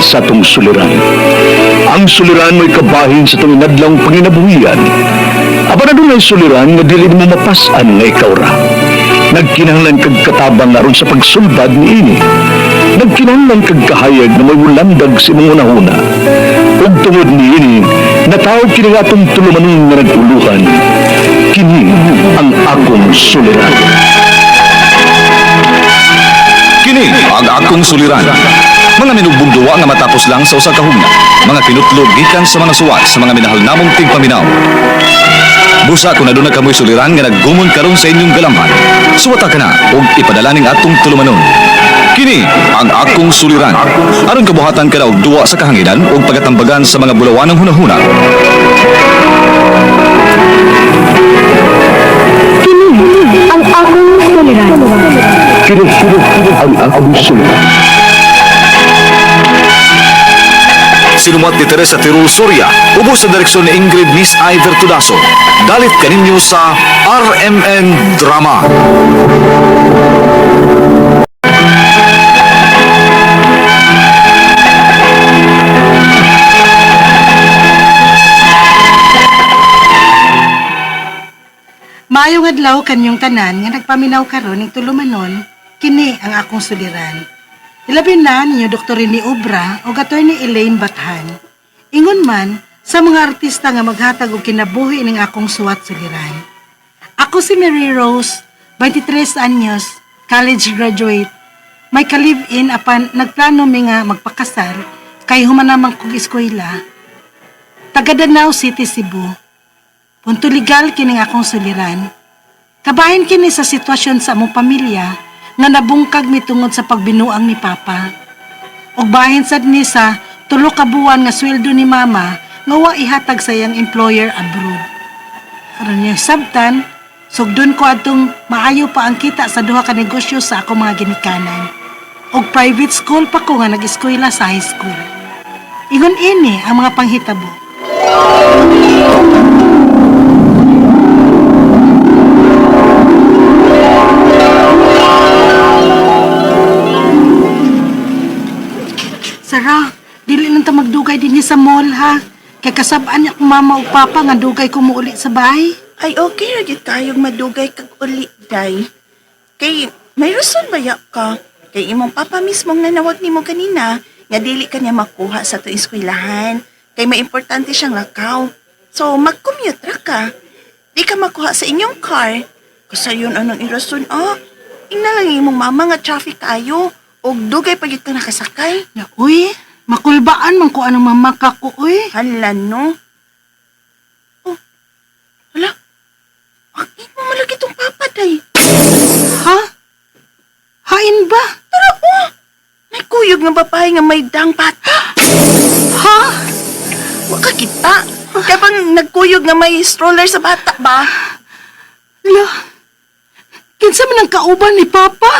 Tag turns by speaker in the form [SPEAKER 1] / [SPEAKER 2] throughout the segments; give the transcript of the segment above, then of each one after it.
[SPEAKER 1] sa atong suliran. Ang suliran mo'y kabahin sa itong inadlang panginabuhian. Aba na doon ay suliran nga dili mo mapasan nga ikaw ra. Nagkinahanglan kag katabang aron sa pagsulbad ni ini. Nagkinahanglan kag kahayag na may wulandag sa imong unahuna. Ug tungod ni ini, natawag kini nga atong tulumanon nga naguluhan. Kini ang akong suliran.
[SPEAKER 2] Kini ang akong suliran. Mga minugbong duwa nga matapos lang sa usa ka hugna. Mga kinutlog gikan sa mga suwat sa mga minahal namong tigpaminaw. Busa kung naduna kamoy suliran nga naggumon karon sa inyong galamhan. Suwata ka na ug ipadala ning atong tulumanon. Kini ang akong suliran. Aron kabuhatan ka na og duwa sa kahanginan ug pagatambagan sa mga bulawanong hunahuna.
[SPEAKER 3] Ang akong suliran.
[SPEAKER 1] Kini ang akong suliran.
[SPEAKER 2] Sinumat ni Teresa Tirul Surya, ubos sa direksyon ni Ingrid Miss Iver Tudaso. Dalit kaninyo sa RMN Drama.
[SPEAKER 4] Maayong adlaw kanyong tanan nga nagpaminaw karon ning tulumanon kini ang akong suliran. Ilabi na ninyo Dr. ni Obra o ni Elaine Bathan. Ingon man sa mga artista nga maghatag og kinabuhi ning akong suwat suliran. Ako si Mary Rose, 23 anyos, college graduate. May ka-live-in apan nagplano mi nga magpakasal kay humanamang kog eskwela. Taga Danau City, Cebu. Punto legal kining akong suliran. Kabahin kini sa sitwasyon sa among pamilya nga nabungkag mitungod sa pagbinuang ni Papa. Ug bahin sad ni sa tulo ka buwan nga sweldo ni Mama nga wa ihatag sa iyang employer abroad. Aron niya sabtan, sugdon ko atong maayo pa ang kita sa duha ka negosyo sa akong mga ginikanan. Og private school pa ko nga nag-eskwela sa high school. Ingon ini ang mga panghitabo. Magdugay dinhi sa mall ha. Kay kasabaan niya kong mama o papa nga dugay ko muuli sa bahay.
[SPEAKER 5] Ay, okay ra gyud kayong madugay kag uli, day. Kay, may rason ba ya ka? Kay imong papa mismo nga nawag nimo kanina, nga dili ka niya makuha sa to eskwelahan. Kay may importante siyang lakaw. So, mag-commute ra ka. Di ka makuha sa inyong car. Kasi yun anong irason, ah. Ingna lang imong mama nga traffic kayo. O dugay pa gyud ka nakasakay.
[SPEAKER 4] Ya, uy, makulbaan man ko anong mamaka ko, uy.
[SPEAKER 5] Hala, no? Oh, hala. Bakit mo malagi itong papa, day?
[SPEAKER 4] Ha? Hain ba?
[SPEAKER 5] Tara po! May kuyog nga babae nga may dang bata.
[SPEAKER 4] Ha?
[SPEAKER 5] Wa ka kita. Kaya bang nagkuyog nga may stroller sa bata ba?
[SPEAKER 4] La, kinsa man ang kauban ni Papa?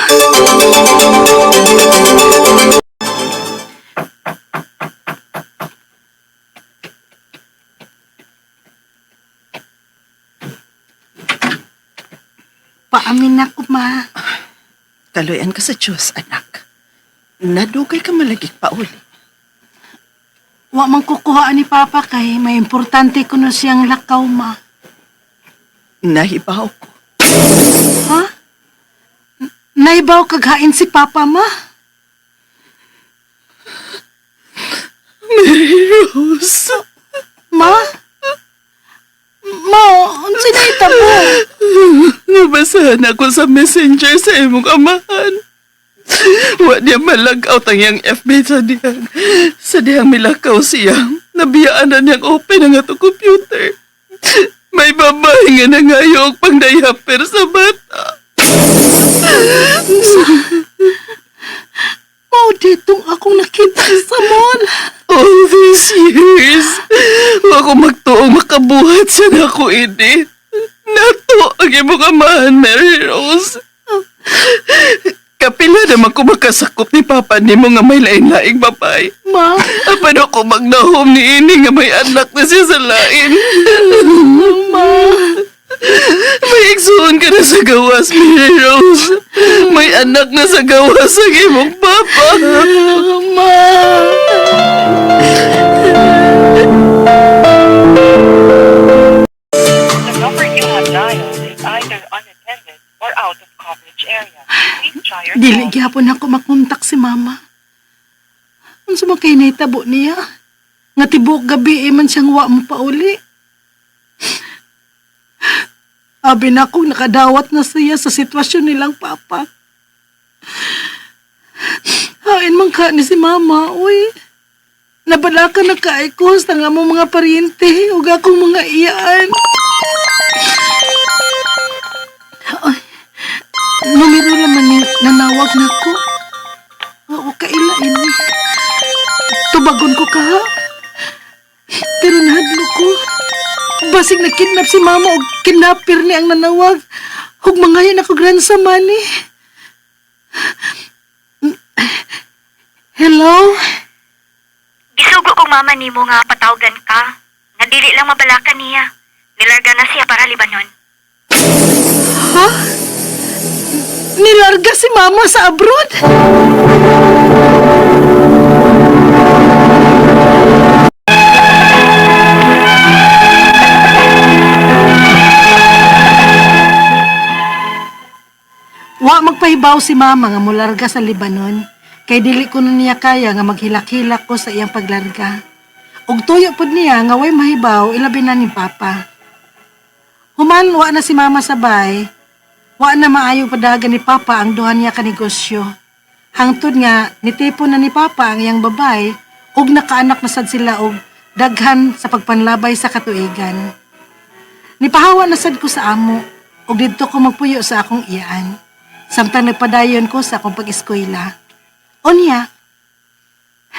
[SPEAKER 4] Paamin na ko, ma.
[SPEAKER 5] Kaloyan ka sa Diyos, anak. Nadugay ka malagik pa uli.
[SPEAKER 4] Wa man kukuhaan ni Papa kay may importante ko na siyang lakaw, ma.
[SPEAKER 5] Nahibaw ko.
[SPEAKER 4] Ha? N- Naibaw kaghain si Papa, ma?
[SPEAKER 5] Rose,
[SPEAKER 4] Ma? Ma, ang sinita mo?
[SPEAKER 5] Nabasahan ako sa messenger sa imong amahan. Wa niya malagaw ang iyang FB sa diyang. Sa diyang milakaw siya. Nabiyaan na niyang open ang ato computer. May babae nga nangayog pang diaper sa bata.
[SPEAKER 4] Oh, ditong akong nakita sa mall.
[SPEAKER 5] All these years, wa ko magtuong makabuhat sa nako ini. Nato ang imong amahan, Mary Rose. Kapila naman ko makasakop ni Papa ni mo nga may lain-laing babae.
[SPEAKER 4] Ma,
[SPEAKER 5] Apan ako magnahom ni ini nga may anak na siya sa lain.
[SPEAKER 4] ma.
[SPEAKER 5] May igsuon ka na sa gawas, Mary Rose. May anak na sa gawas ang imong papa.
[SPEAKER 4] Ma. Dili gyapon ako makontak si mama. Unsa man kay nahitabo niya? Nga tibuok gabi eh man siyang wa mo pauli. Abi na akong nakadawat na siya sa sitwasyon nilang papa. Hain man ka ni si mama, uy. Nabala ka na kaikos na nga mo mga paryente o akong mga iyaan. Ay, nanawag na ko. Oo, kaila ini. Tubagon ko ka ha. Pero nahadlo ko. Basig na kidnap si mama o kidnapper ni ang nanawag. Hug mangayon ako gran sa money. Hello?
[SPEAKER 6] Gisugo kong mama nimo nga patawgan ka. Nga dili lang mabalakan niya. Nilarga na siya para Libanon.
[SPEAKER 4] Ha? Nilarga si mama sa abroad? Wa magpahibaw si mama nga mularga sa Libanon. Kay dili ko na niya kaya nga maghilak-hilak ko sa iyang paglarga. Ug tuyo pod niya nga way mahibaw ilabi na ni papa. Human wa na si mama sa bay, wa na maayo padagan ni Papa ang duha niya ka negosyo. Hangtod nga, nitipon na ni Papa ang iyang babay, ug nakaanak na sad sila og daghan sa pagpanlabay sa katuigan. Nipahawa na sad ko sa amo, ug didto ko magpuyo sa akong iyaan. Samtang nagpadayon ko sa akong pag-eskwela. Unya,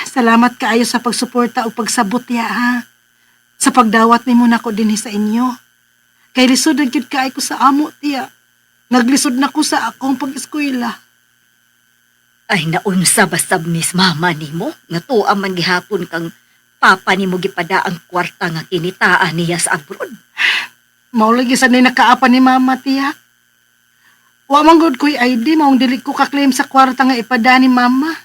[SPEAKER 4] salamat kaayo sa pagsuporta o pagsabot ya ha. Sa pagdawat nimo nako dinhi sa inyo. Kay lisod gyud kaay ko sa amo, tiya. Naglisod na ko sa akong pag-eskwela.
[SPEAKER 7] Ay naunsa basta miss mama nimo nga tuwa man gihapon kang papa nimo gipada ang kwarta nga kinitaan niya sa abroad.
[SPEAKER 4] Maulagi sa ni nakaapa ni mama, tiya. Wa man gud ko'y ID, maong dili ko ka-claim sa kwarta nga ipada ni mama.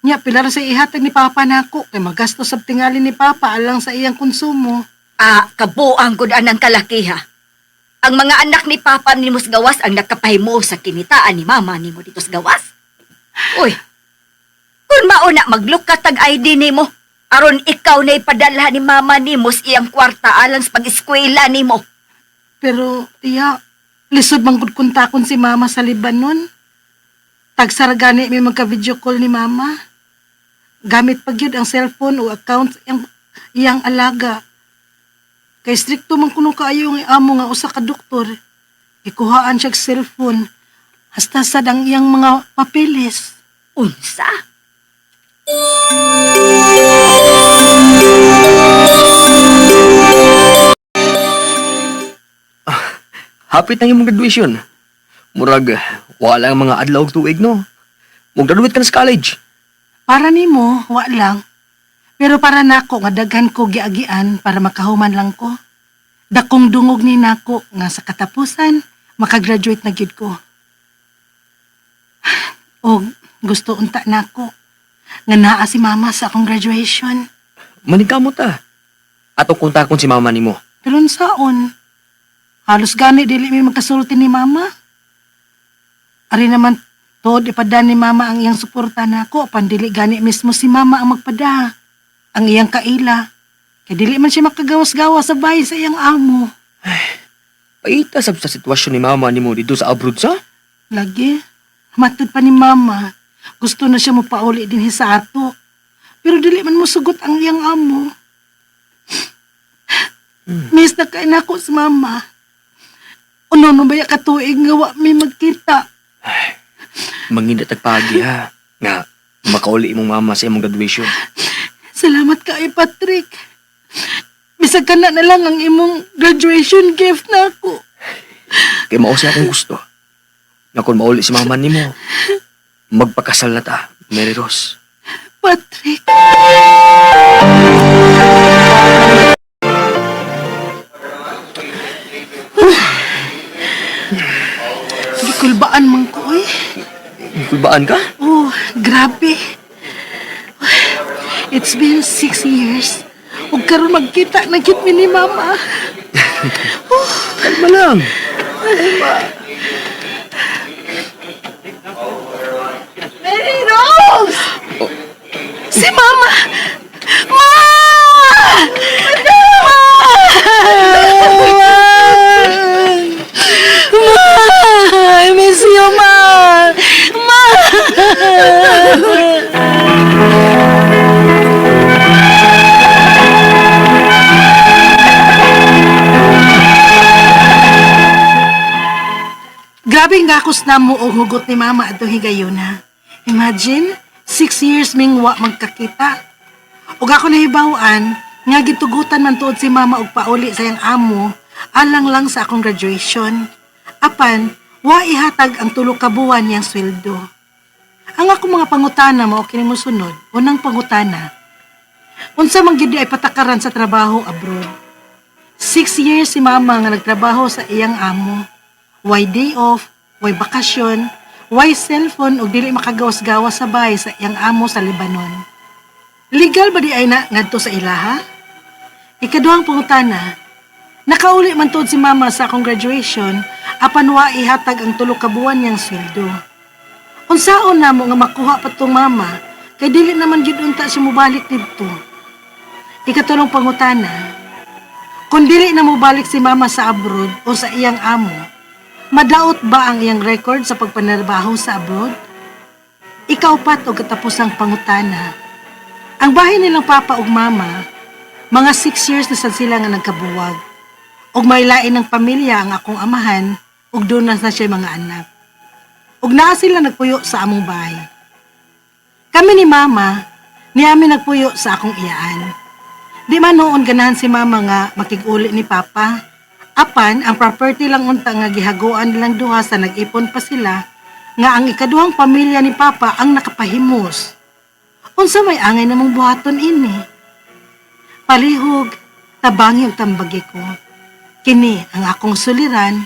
[SPEAKER 4] Nya, pilar sa ihatag ni papa nako kay magastos sa tingali ni papa alang sa iyang konsumo.
[SPEAKER 7] Ah, kabuang gud anang kalakiha. Ang mga anak ni papa nimo sa gawas ang nakapahimo sa kinitaan ni mama nimo dito sa gawas. Uy. Kung mauna maglukat tag ID nimo, aron ikaw na ipadala ni mama nimo sa iyang kwarta alang sa pag-eskwela nimo.
[SPEAKER 4] Pero, tiya, lisod man gud kontakon si mama sa Libanon. Tagsaragani may magka-video call ni mama. Gamit pa gyud ang cellphone o account iyang, iyang alaga. Kay stricto man kuno kaayo nga amo nga usa ka doktor. Ikuhaan siya cellphone. Hasta sad ang iyang mga papeles.
[SPEAKER 7] Unsa?
[SPEAKER 8] Hapit na yung graduation. Murag, wala ang mga adlaw og tuig, no? Mag-graduate ka na sa college.
[SPEAKER 4] Para nimo, wa lang. Pero para nako nga daghan ko giagian para makahuman lang ko. Dakong dungog ni nako nga sa katapusan makagraduate na gyud ko. O gusto unta nako nga naa si mama sa akong graduation.
[SPEAKER 8] Maningkamot ta. Ato kontakon si mama nimo.
[SPEAKER 4] Pero saon? Halos gani dili mi magkasulti ni mama. Ari naman tod ipada ni mama ang iyang suporta nako pandili gani mismo si mama ang magpada. Ang iyang kaila. Kay dili man siya makagawas-gawas sa bahay sa iyang amo.
[SPEAKER 8] Paita sab sa sitwasyon ni mama nimo dito sa abroad sa?
[SPEAKER 4] Lagi. Matod pa ni mama. Gusto na siya mo pauli din sa ato. Pero dili man mo sugot ang iyang amo. Miss na kay nako sa mama. Uno no ba katuig nga wa may magkita.
[SPEAKER 8] Manginda tagpagi ha. Nga, makauli imong mama sa imong graduation.
[SPEAKER 4] Salamat kay Patrick. Bisag ka na na lang ang imong graduation gift na ako.
[SPEAKER 8] Kay mao siya akong gusto. Nga kung mauli si mama nimo, magpakasal na ta, Mary Rose.
[SPEAKER 4] Patrick. Gikulbaan man ko eh.
[SPEAKER 8] Kulbaan ka?
[SPEAKER 4] Oh, grabe. It's been six years. Huwag karon magkita, nagkit mi ni Mama. oh.
[SPEAKER 8] Kalma lang. Mary Rose! Oh. Si Mama!
[SPEAKER 4] Gakos na mo og hugot ni mama ato higayuna. Imagine, six years ming wa magkakita. Ug ako nahibawan, nga gitugutan man tuod si mama og pauli sa iyang amo, alang lang sa akong graduation. Apan, wa ihatag ang tulo ka buwan niyang sweldo. Ang ako mga pangutana mao kini mosunod, unang pangutana. Unsa man di ay patakaran sa trabaho abroad? Six years si mama nga nagtrabaho sa iyang amo. Why day off, why bakasyon, why cellphone ug dili makagawas-gawas sa bahay sa iyang amo sa Lebanon. Legal ba di ay na ngadto sa ilaha? Ikaduhang pangutana, nakauli man tuod si mama sa akong graduation apan wa ihatag ang tulo ka buwan niyang sweldo. Unsaon na mo nga makuha pa tong mama kay dili naman gyud unta siya mobalik didto. Ikatulong pangutana, kung dili na mobalik si mama sa abroad o sa iyang amo, madaot ba ang iyang record sa pagpanarbaho sa abroad? Ikaw pat o katapusang pangutana. Ang bahay nilang papa ug mama, mga six years na sad sila nga nagkabuwag. Ug may lain ng pamilya ang akong amahan, ug doon na siya mga anak. Ug naa sila nagpuyo sa among bahay. Kami ni mama, niami nagpuyo sa akong iyaan. Di man noon ganahan si mama nga makiguli ni papa. Apan, ang property lang unta nga gihaguan nilang duha sa nag-ipon pa sila, nga ang ikaduhang pamilya ni papa ang nakapahimos. Unsa may angay namong buhaton ini? Palihog, tabangi og tambagi ko. Kini ang akong suliran,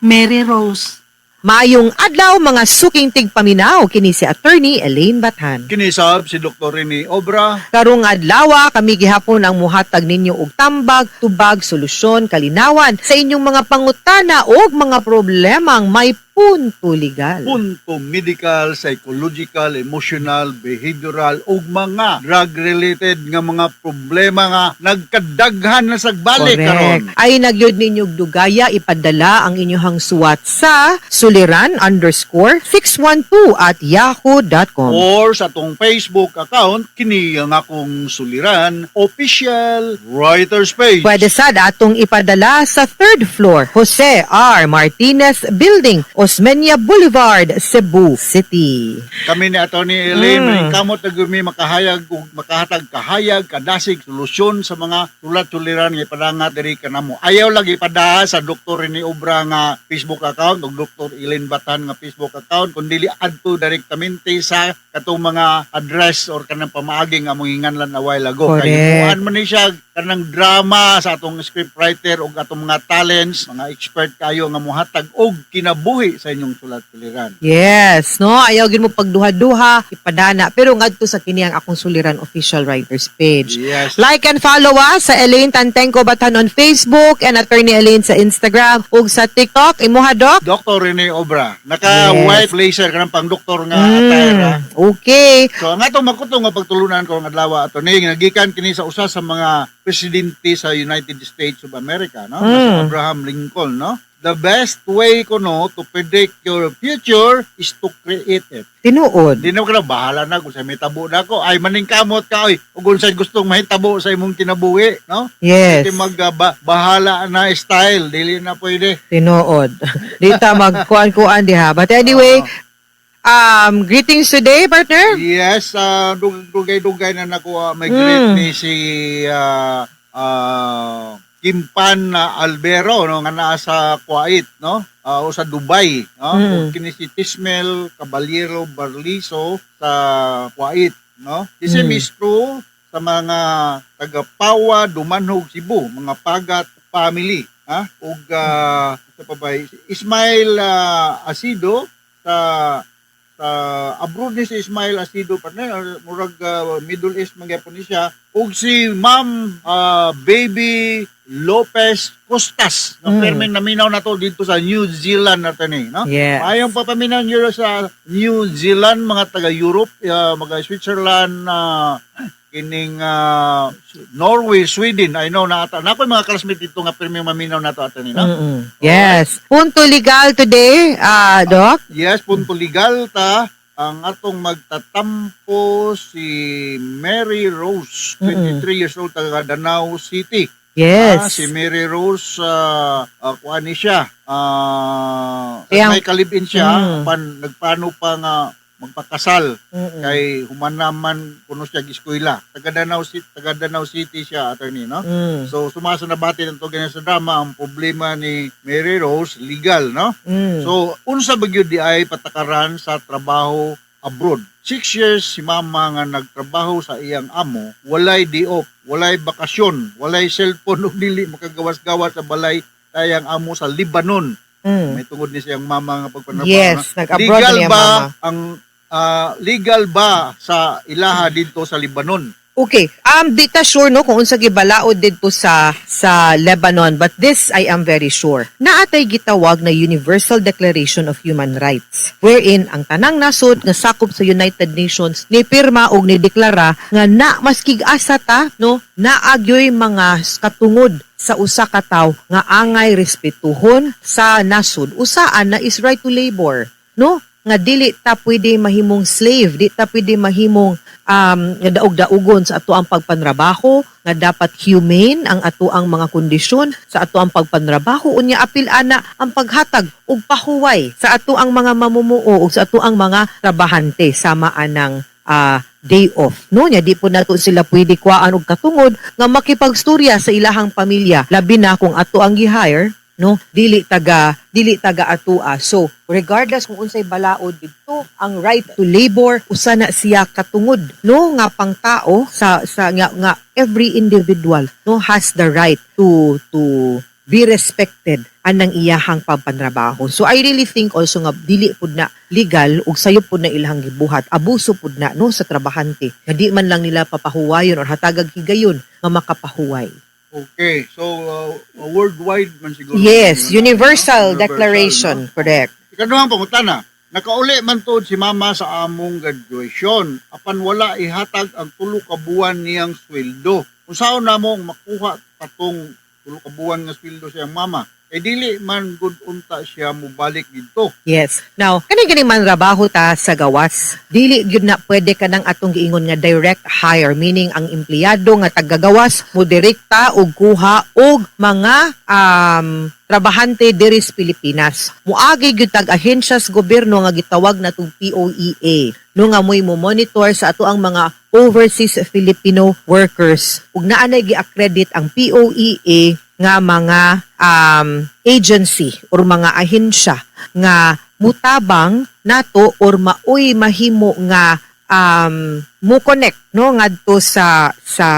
[SPEAKER 4] Mary Rose.
[SPEAKER 9] Mayong adlaw mga suking tigpaminaw kini si attorney Elaine Bathan.
[SPEAKER 10] Kinisab si Dr. Rene Obra.
[SPEAKER 9] Karong adlaw kami gihapon ang muhatag ninyo og tambag, tubag, solusyon, kalinawan sa inyong mga pangutana o mga problemang may punto legal.
[SPEAKER 10] punto medical, psychological, emotional, behavioral ug mga drug-related nga mga problema nga nagkadaghan na sagbalik karon.
[SPEAKER 9] Ay nagyod ninyog dugaya ipadala ang inyong suwat sa suliran underscore 612 at yahoo.com.
[SPEAKER 10] Or sa tong Facebook account, kini ang akong suliran, official writer's page.
[SPEAKER 9] Pwede sad atong ipadala sa third floor, Jose R. Martinez Building, Osmeña Boulevard, Cebu City.
[SPEAKER 10] Kami ni Atty. Elaine,
[SPEAKER 9] Mm.
[SPEAKER 10] kamot na gumi makahayag makahatag kahayag, kadasig, solusyon sa mga sulat-suliran nga ipadangat diri kanamo. Ayaw lang ipadaha sa Dr. Rene Obra nga Facebook account ug Dr. Elaine Batan nga Facebook account kundi adto direktamente sa katong mga address or kanang pamaagi nga among hinganlan a while ago.
[SPEAKER 9] Correct.
[SPEAKER 10] Kay muan man ni siya kanang drama sa atong scriptwriter ug atong mga talents, mga expert kayo nga muhatag og kinabuhi sa inyong sulat-suliran.
[SPEAKER 9] Yes, no? Ayaw gid mo pagduha-duha, ipadana. Pero ngadto sa kini ang akong suliran official writers page.
[SPEAKER 10] Yes.
[SPEAKER 9] Like and follow us sa Elaine Tantengco Batan on Facebook and Attorney Elaine sa Instagram ug sa TikTok. Imuha, Doc?
[SPEAKER 10] Dr. Rene Obra. Naka
[SPEAKER 9] Yes.
[SPEAKER 10] white blazer ka ng pang doktor nga attire.
[SPEAKER 9] Mm, okay.
[SPEAKER 10] So ang atong makuto nga pagtulunan ko nga adlaw ato ni nagikan kini sa usa sa mga presidente sa United States of America, no? Nga
[SPEAKER 9] Mm.
[SPEAKER 10] Abraham Lincoln, no? The best way ko no to predict your future is to create it.
[SPEAKER 9] Tinuod.
[SPEAKER 10] Di na ko na bahala na kung sa may tabo na ako. Ay maning kamot ka oy. Kung sa gustong mahitabo sa imong kinabuhi, no?
[SPEAKER 9] Yes.
[SPEAKER 10] Hindi mag ah, na style, dili na pwede.
[SPEAKER 9] Tinuod. Dita magkuan-kuan diha. But anyway, um, greetings today, partner.
[SPEAKER 10] Yes, uh, dug- dugay-dugay na nako uh, may
[SPEAKER 9] Mm.
[SPEAKER 10] greet ni si uh, uh, Kimpan na Albero no nga naa sa Kuwait no? Uh, o sa Dubai no?
[SPEAKER 9] Mm.
[SPEAKER 10] kini si Tismel Caballero Barliso sa Kuwait no? Same
[SPEAKER 9] Mm.
[SPEAKER 10] is true sa mga taga Pawa Dumanhog Cebu mga Pagat family ha? Ug uh, sa pa ba? Ismail uh, Asido sa sa abroad ni si Ismail Asido partner murag uh, Middle East magyapon siya ug si Ma'am uh, Baby Lopez Costas no
[SPEAKER 9] Mm.
[SPEAKER 10] permin naminaw na to dito sa New Zealand nato ni no
[SPEAKER 9] Yes.
[SPEAKER 10] Ayong papaminaw niyo sa New Zealand mga taga Europe uh, mga Switzerland uh, kining uh, Norway Sweden I know na ata na ako mga classmate dito nga permi maminaw nato ato ni no
[SPEAKER 9] Mm-mm. Yes. Punto legal today, ah, Doc.
[SPEAKER 10] Yes, punto legal ta ang atong magtatampo si Mary Rose, 23 years old taga Danau City.
[SPEAKER 9] Yes.
[SPEAKER 10] Ah, si Mary Rose, uh, uh, kuha ni siya. Ah,
[SPEAKER 9] Kaya-
[SPEAKER 10] may kalibin siya,
[SPEAKER 9] Mm.
[SPEAKER 10] pan, nagpano pa nga magpakasal
[SPEAKER 9] Mm-mm.
[SPEAKER 10] kay humanaman kuno siya giskwela. Taga Danau City, taga Danau City siya attorney, no?
[SPEAKER 9] Mm.
[SPEAKER 10] So sumasa na bati ng ganyan sa drama ang problema ni Mary Rose legal, no?
[SPEAKER 9] Mm.
[SPEAKER 10] So unsa ba gyud di ay patakaran sa trabaho abroad. Six years si mama nga nagtrabaho sa iyang amo, walay di off, walay bakasyon, walay cellphone ug dili makagawas-gawas sa balay tayang amo sa Lebanon.
[SPEAKER 9] Mm.
[SPEAKER 10] May tungod ni siyang mama nga pagpanabaho.
[SPEAKER 9] Yes,
[SPEAKER 10] na.
[SPEAKER 9] nag-abroad
[SPEAKER 10] legal
[SPEAKER 9] niya
[SPEAKER 10] ba
[SPEAKER 9] mama.
[SPEAKER 10] ang ah, legal ba sa ilaha dito sa Lebanon?
[SPEAKER 9] Okay. Um, di ta sure no kung unsa gibalaod didto sa sa Lebanon, but this I am very sure. Naatay gitawag na Universal Declaration of Human Rights, wherein ang tanang nasod nga sakop sa United Nations ni pirma og ni deklara nga na maskig asa ta no naagyoy mga katungod sa usa ka tawo nga angay respetuhon sa nasod usaan na is right to labor no nga dili ta pwede mahimong slave, di ta pwede mahimong um, daog-daugon sa ato ang pagpanrabaho, nga dapat humane ang ato ang mga kondisyon sa ato ang pagpanrabaho, unya apil ana ang paghatag og pahuway sa ato ang mga mamumuo ug sa ato ang mga trabahante sama anang ah, day off. No, nya di po nato sila pwede kuhaan og katungod nga makipagstorya sa ilahang pamilya, labi na kung ato ang gi-hire no dili taga dili taga atua so regardless kung unsay balaod dito ang right to labor usa na siya katungod no nga pang tao sa sa nga, nga every individual no has the right to to be respected anang iyahang pagpanrabaho. So I really think also nga dili pud na legal ug sayo pud na ilahang gibuhat. Abuso pud na no sa trabahante. Nga di man lang nila papahuwayon or hatagag higayon nga makapahuway.
[SPEAKER 10] Okay, so uh, worldwide man siguro.
[SPEAKER 9] Yes,
[SPEAKER 10] Yun,
[SPEAKER 9] Universal
[SPEAKER 10] no?
[SPEAKER 9] Declaration, correct.
[SPEAKER 10] Ikaduhang pangutana, nakauli man tuod si mama sa among graduation. Apan wala ihatag ang tulo ka buwan niyang sweldo. Kung saan na mo makuha patong tulo ka buwan nga sweldo siyang mama, eh dili man good unta siya mubalik dito.
[SPEAKER 9] Yes. Now, kani gani man trabaho ta sa gawas. Dili gyud na pwede ka nang atong giingon nga direct hire meaning ang empleyado nga taggagawas mo direkta og kuha og mga um trabahante diri sa Pilipinas. Muagi gyud tag ahensya sa gobyerno nga gitawag natong POEA no nga mo'y mo monitor sa ato ang mga overseas Filipino workers. Ug naanay gi-accredit ang POEA nga mga um, agency or mga ahensya nga mutabang nato or maoy mahimo nga um, mo connect no ngadto sa sa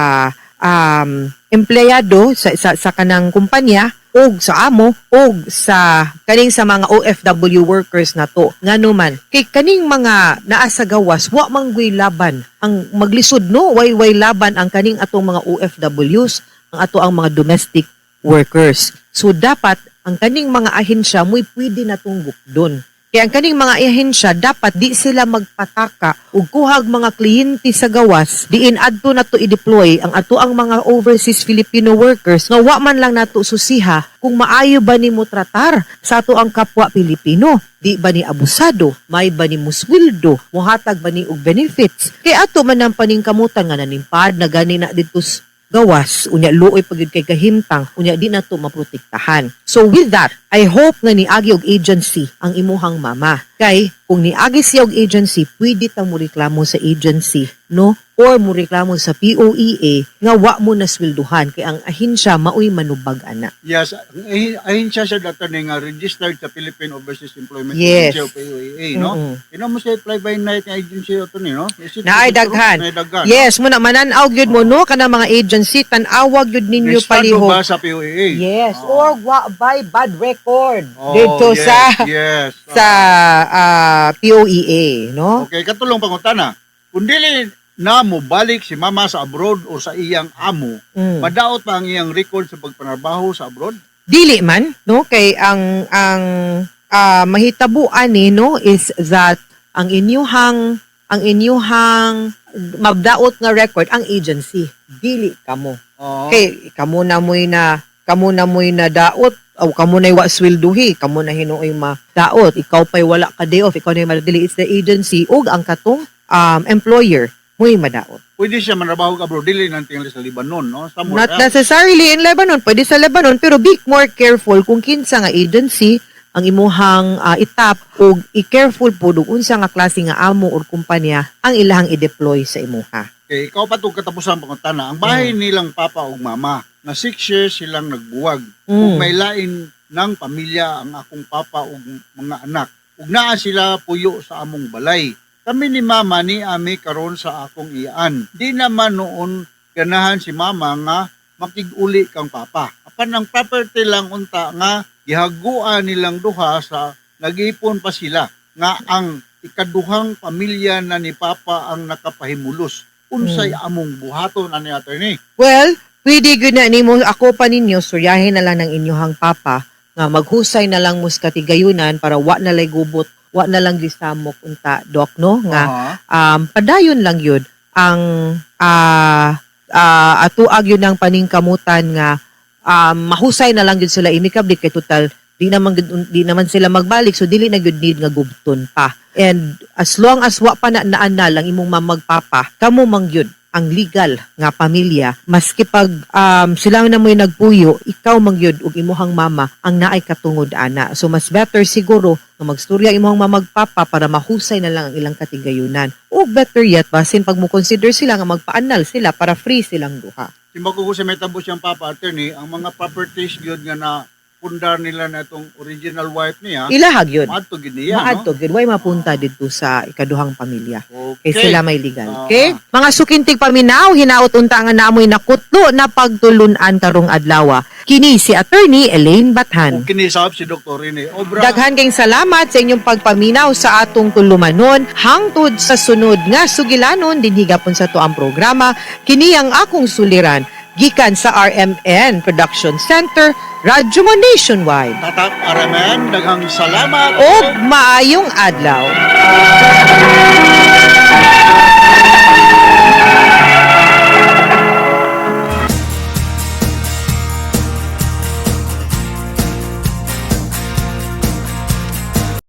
[SPEAKER 9] um, empleyado sa, sa sa kanang kumpanya og sa amo og sa kaning sa mga OFW workers nato. Ngano man kay kaning mga naa sa gawas wa manggoy laban ang maglisod no? Way way laban ang kaning atong mga OFWs ang ato ang mga domestic workers. So dapat ang kaning mga ahensya mo'y pwede natong doon. Kaya ang kaning mga ahensya dapat di sila magpataka ug kuhag mga kliyente sa gawas. Diin adto nato i-deploy. Ang ato ang mga overseas Filipino workers nga wa man lang nato susiha kung maayo ba nimo tratar sa ato ang kapwa Pilipino. Di ba ni abusado? May ba ni muswildo muhatag ba ni og benefits? Kay ato man ang paningkamutan nga nanimpad na gani na dito gawas unya luoy pagyud kay kahimtang unya di na to maprotektahan. So with that i hope nga niagi og agency ang imuhang mama. Kay kung niagi siya og agency pwede ta mo reklamo sa agency no or mo reklamo sa POEA nga wa mo naswelduhan kay ang ahensya maoy manubag ana
[SPEAKER 10] Yes, ahin, ahin siya siya data nga registered sa Philippine Overseas Employment
[SPEAKER 9] Yes.
[SPEAKER 10] Agency o POAA, no?
[SPEAKER 9] Mm-mm.
[SPEAKER 10] Ino mo siya fly by night nga agency ito ni, no? Is it-
[SPEAKER 9] Naay
[SPEAKER 10] is it true?
[SPEAKER 9] daghan.
[SPEAKER 10] Naay daghan.
[SPEAKER 9] Yes, mo na mananaw gyud mo no kana mga agency tan-awag gyud ninyo
[SPEAKER 10] Registrado
[SPEAKER 9] palihog.
[SPEAKER 10] ba sa POAA?
[SPEAKER 9] Yes,
[SPEAKER 10] Oh.
[SPEAKER 9] or wa by bad record
[SPEAKER 10] Oh,
[SPEAKER 9] dito
[SPEAKER 10] yes,
[SPEAKER 9] sa
[SPEAKER 10] yes.
[SPEAKER 9] sa ah, POEA, no?
[SPEAKER 10] Okay, katulong pangutana. Kung dili na mo balik si mama sa abroad o sa iyang amo,
[SPEAKER 9] Mm.
[SPEAKER 10] madaot pa ang iyang record sa pagpanarbaho sa abroad?
[SPEAKER 9] Dili man, no? Kay ang ang ah, mahitabuan ni no is that ang inyuhang ang inyuhang mabdaot nga record ang agency. Dili kamo.
[SPEAKER 10] Oo.
[SPEAKER 9] Kay kamo na mo'y na kamo na mo'y na daot o kamo na wa swelduhi, kamo na hinuoy ma daot, ikaw pa'y wala ka day off, ikaw na yung madili, it's the agency ug ang katong um, employer mo'y madaot.
[SPEAKER 10] pwede siya manrabaho ka bro, dili nang tingali sa Lebanon, no? Somewhere
[SPEAKER 9] Not
[SPEAKER 10] else.
[SPEAKER 9] necessarily in Lebanon, pwede sa Lebanon, pero be more careful kung kinsa nga agency ang imuhang ah, itap o i-careful po kung unsa nga klase nga amo or kumpanya ang ilahang i-deploy sa imuha.
[SPEAKER 10] Okay, ikaw pa itong katapusan pangutana. Ang bahay nilang papa ug mama, na six years silang nagbuwag. Kung
[SPEAKER 9] Mm.
[SPEAKER 10] may lain ng pamilya ang akong papa ug mga anak. Ug naa sila puyo sa among balay. Kami ni mama ni ami karon sa akong iyaan. Di naman noon ganahan si mama nga makig-uli kang papa. Apan ang property lang unta nga gihaguan nilang duha sa nag-ipon pa sila nga ang ikaduhang pamilya na ni papa ang nakapahimulos. Unsay among buhaton ani attorney?
[SPEAKER 9] Well, pwede gyud na nimo ako pa ninyo suryahin na lang ng inyong papa nga maghusay na lang mus katigayunan para wa na lay gubot, wa na lang gisamok unta dok no? Nga
[SPEAKER 10] Aha.
[SPEAKER 9] um, padayon lang yun ang ah ah, atuag yun ng paningkamutan nga um, mahusay na lang yun sila imikabli kay total di naman gud- di naman sila magbalik so dili na gyud need nga gubton pa. And as long as wa pa na naan na lang imong mamagpapa kamo man gyud ang legal nga pamilya maski pag um, sila na mo'y nagpuyo ikaw man gyud ug imuhang mama ang naay katungod ana. So mas better siguro nga magstorya imong mamagpapa para mahusay na lang ang ilang katigayunan. O better yet basin pag mo consider sila nga magpaanal sila para free silang duha.
[SPEAKER 10] Simba ko sa metabo siyang papa attorney, ang mga properties gyud nga na pundar nila na itong original wife niya,
[SPEAKER 9] ilahag yun
[SPEAKER 10] maadto gid niya, no?
[SPEAKER 9] maadto gyud way mapunta didto sa ikaduhang pamilya
[SPEAKER 10] Okay.
[SPEAKER 9] kay sila may legal.
[SPEAKER 10] Ah.
[SPEAKER 9] Okay? Mga sukintig paminaw, hinaot unta nga naamoy nakutlo na pagtulunan karong adlaw. Kini si attorney Elaine Bathan.
[SPEAKER 10] Kung kinisab si Dr. Rene Obra.
[SPEAKER 9] Daghan kayong salamat sa inyong pagpaminaw sa atong tulumanon hangtod sa sunod nga sugilanon dinhi gapon sa to ang programa kini ang akong suliran gikan sa RMN Production Center, radyo mo nationwide.
[SPEAKER 10] Tatak RMN, daghang salamat.
[SPEAKER 9] O maayong adlaw.